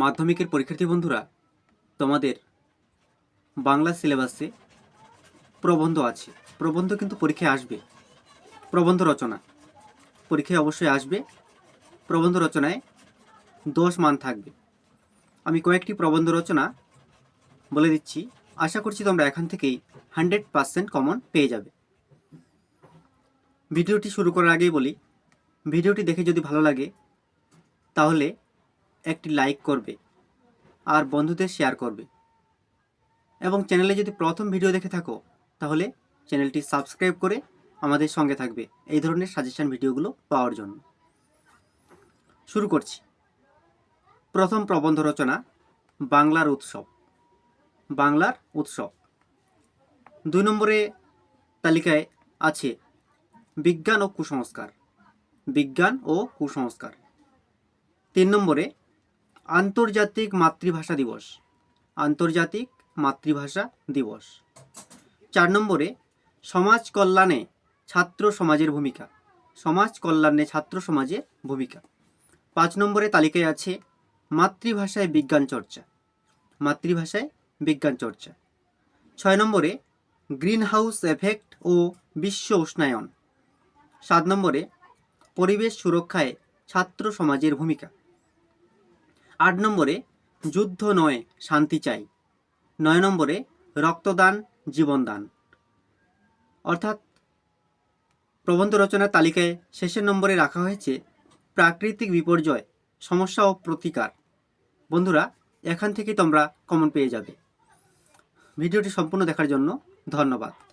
মাধ্যমিকের পরীক্ষার্থী বন্ধুরা, তোমাদের বাংলা সিলেবাসে প্রবন্ধ আছে। প্রবন্ধ কিন্তু পরীক্ষায় আসবে। প্রবন্ধ রচনা। পরীক্ষায় অবশ্যই আসবে। প্রবন্ধ রচনায় দশ মান থাকবে। আমি কয়েকটি প্রবন্ধ রচনা বলে দিচ্ছি। আশা করছি তোমরা এখান থেকেই হান্ড্রেড পার্সেন্ট কমন পেয়ে যাবে। ভিডিওটি শুরু করার আগেই বলি, ভিডিওটি দেখে যদি ভালো লাগে, তাহলে একটি লাইক করবে আর বন্ধুদের শেয়ার করবে। এবং চ্যানেলে যদি প্রথম ভিডিও দেখে থাকো, তাহলে চ্যানেলটি সাবস্ক্রাইব করে আমাদের সঙ্গে থাকবে এই ধরনের সাজেশন ভিডিওগুলো পাওয়ার জন্য। শুরু করছি। প্রথম প্রবন্ধ রচনা, বাংলার উৎসব। বাংলার উৎসব। দুই নম্বরে তালিকায় আছে, বিজ্ঞান ও কুসংস্কার। বিজ্ঞান ও কুসংস্কার। তিন নম্বরে আন্তর্জাতিক মাতৃভাষা দিবস। আন্তর্জাতিক মাতৃভাষা দিবস। চার নম্বরে, সমাজ কল্যাণে ছাত্র সমাজের ভূমিকা। সমাজ কল্যাণে ছাত্র সমাজের ভূমিকা। পাঁচ নম্বরে তালিকায় আছে মাতৃভাষায় বিজ্ঞান চর্চা। মাতৃভাষায় বিজ্ঞান চর্চা। ছয় নম্বরে গ্রিন হাউস এফেক্ট ও বিশ্ব উষ্ণায়ন। সাত নম্বরে, পরিবেশ সুরক্ষায় ছাত্র সমাজের ভূমিকা। আট নম্বরে যুদ্ধ নয়, শান্তি চাই। নয় নম্বরে রক্তদান, জীবনদান। অর্থাৎ প্রবন্ধ রচনার তালিকায় শেষের নম্বরে রাখা হয়েছে প্রাকৃতিক বিপর্যয়, সমস্যা ও প্রতিকার। বন্ধুরা, এখান থেকে তোমরা কমন পেয়ে যাবে। ভিডিওটি সম্পূর্ণ দেখার জন্য ধন্যবাদ।